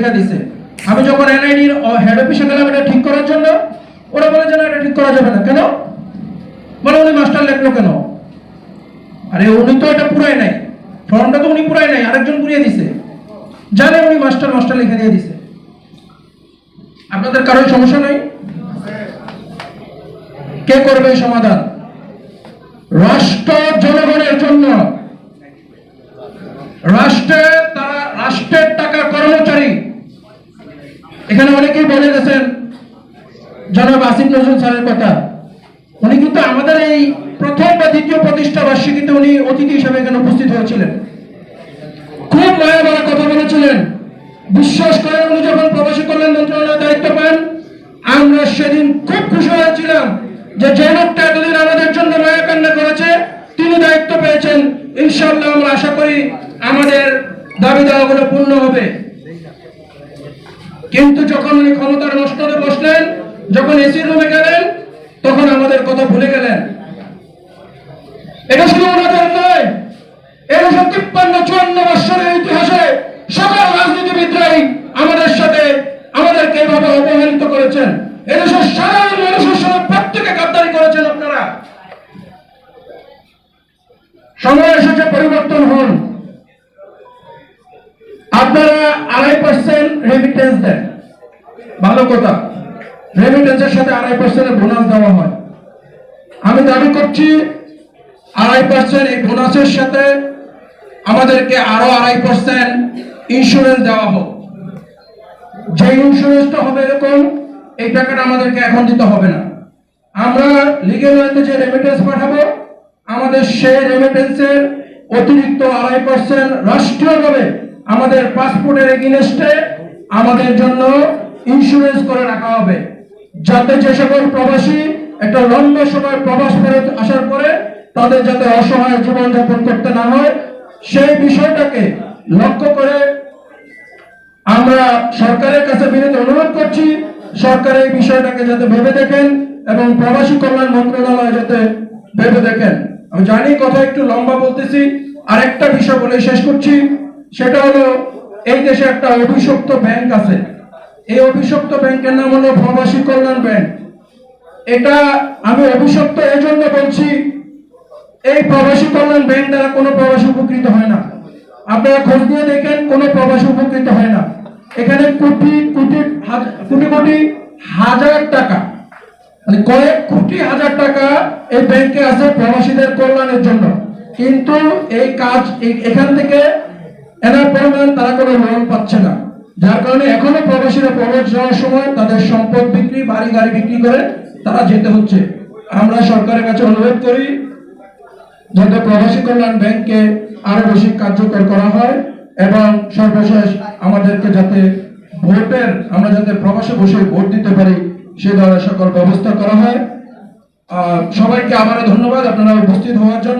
লেখা দিছে। আমি যখন এনআইডির হেড অফিসে গেলাম, এটা ঠিক করার জন্য, ওরা বলে যে এটা ঠিক করা যাবে না। কেন? বলে, উনি মাস্টার লেখলো কেন? আরে, উনি তো এটা পুরাই নাই। ফর্মটা তো উনি পুরাই নাই, আরেকজন পুরিয়ে দিছে। জানে উনি মাস্টার মাস্টার লিখে দিয়ে দিছে। আপনাদের কারোর সমস্যা নাই? কে করবে সমাধান? রাষ্ট্র জনগণের জন্য। রাষ্ট্রে তারা, রাষ্ট্রের এখানে অনেকেই বলে গেছেন, জনাব আসিফ নজরুল স্যারের কথা। উনি কিন্তু আমাদের এই প্রথম বা দ্বিতীয় প্রতিষ্ঠা বার্ষিকীতে উনি অতিথি হিসেবে এখানে উপস্থিত হয়েছিলেন। খুব মায়া বলা কথা বলেছিলেন। বিশ্বাস করেন, উনি যখন প্রবাসী কল্যাণ মন্ত্রণালয়ের দায়িত্ব পান, আমরা সেদিন খুব খুশি হয়েছিলাম যে যে লোকটা এতদিন আমাদের জন্য মায়া কান্না করেছে তিনি দায়িত্ব পেয়েছেন ইনশাল্লাহ আমরা আশা করি আমাদের দাবি দাওয়াগুলো পূর্ণ হবে কিন্তু যখন উনি ক্ষমতার নষ্টতে বসলেন, যখন এসি রুমে গেলেন, তখন আমাদের কথা ভুলে গেলেন। এটা শুধু ওনাদের নয় এরকম তিপ্পান্ন চুয়ান্ন বৎসরের ইতিহাসে সকল রাজনীতিবিদরাই আমাদের সাথে আমাদেরকে এভাবে অবহেলিত করেছেন। এদেশের সাধারণ মানুষের সঙ্গে প্রত্যেকে গাদ্দারি করেছেন আপনারা। সময় এসেছে পরিবর্তন হন। আপনারা আড়াই পার্সেন্ট রেমিটেন্স দেন। ভালো কথা। রেমিটেন্সের সাথে আড়াই পার্সেন্টের বোনাস দেওয়া হয়। আমি দাবি করছি, আড়াই পার্সেন্ট এই বোনাসের সাথে আমাদেরকে আরও আড়াই পার্সেন্ট ইন্স্যুরেন্স দেওয়া হোক। যে ইন্স্যুরেন্সটা হবে এরকম, এই টাকাটা আমাদেরকে এখন দিতে হবে না। আমরা লিগেল ওয়েতে যে রেমিটেন্স পাঠাবো, আমাদের সেই রেমিটেন্সের অতিরিক্ত আড়াই পার্সেন্ট রাষ্ট্রীয়ভাবে আমাদের পাসপোর্টের এগেনস্টে আমাদের জন্য ইন্স্যুরেন্স করে রাখা হবে। যাতে যে সকল প্রবাসী একটা লম্বা সময় প্রবাস ফেরত আসার পরে তাদের যাতে অসহায় জীবনযাপন করতে না হয়, সেই বিষয়টাকে লক্ষ্য করে আমরা সরকারের কাছে বিনীত অনুরোধ করছি, সরকার এই বিষয়টাকে যাতে ভেবে দেখেন এবং প্রবাসী কল্যাণ মন্ত্রণালয় যাতে ভেবে দেখেন। আমি জানি কথা একটু লম্বা বলতেছি, আরেকটা বিষয় বলে শেষ করছি, সেটা হলো এই দেশে একটা অভিশপ্ত ব্যাংক আছে। এই অভিশপ্ত ব্যাংকের নাম হলো প্রবাসী কল্যাণ ব্যাংক। এটা আমি অভিশপ্ত এই জন্য বলছি, এই প্রবাসী কল্যাণ ব্যাংক দ্বারা কোনো প্রবাসী উপকৃত হয় না। আপনারা খোঁজ দিয়ে দেখেন, কোনো প্রবাসী উপকৃত হয় না। এখানে কোটি কোটি কোটি কোটি, হাজার টাকা। মানে কয়েক কোটি, হাজার টাকা এই ব্যাংকে আছে প্রবাসীদের কল্যাণের জন্য। কিন্তু এই কাজ এখান থেকে এনার পরিমাণ তারা কোনো লোন পাচ্ছে না। যার কারণে এখনও প্রবাসীরা প্রবাস যাওয়ার সময় তাদের সম্পদ বিক্রি, বাড়ি গাড়ি বিক্রি করে তারা যেতে হচ্ছে। আমরা সরকারের কাছে অনুরোধ করি, যাতে প্রবাসী কল্যাণ ব্যাংককে আরও বেশি কার্যকর করা হয় এবং সর্বশেষ আমাদেরকে যাতে ভোটের, আমরা যাতে প্রবাসে বসে ভোট দিতে পারি, সে ধরনের সকল ব্যবস্থা করা হয়। সবাইকে আবারও ধন্যবাদ, আপনারা উপস্থিত হওয়ার জন্য।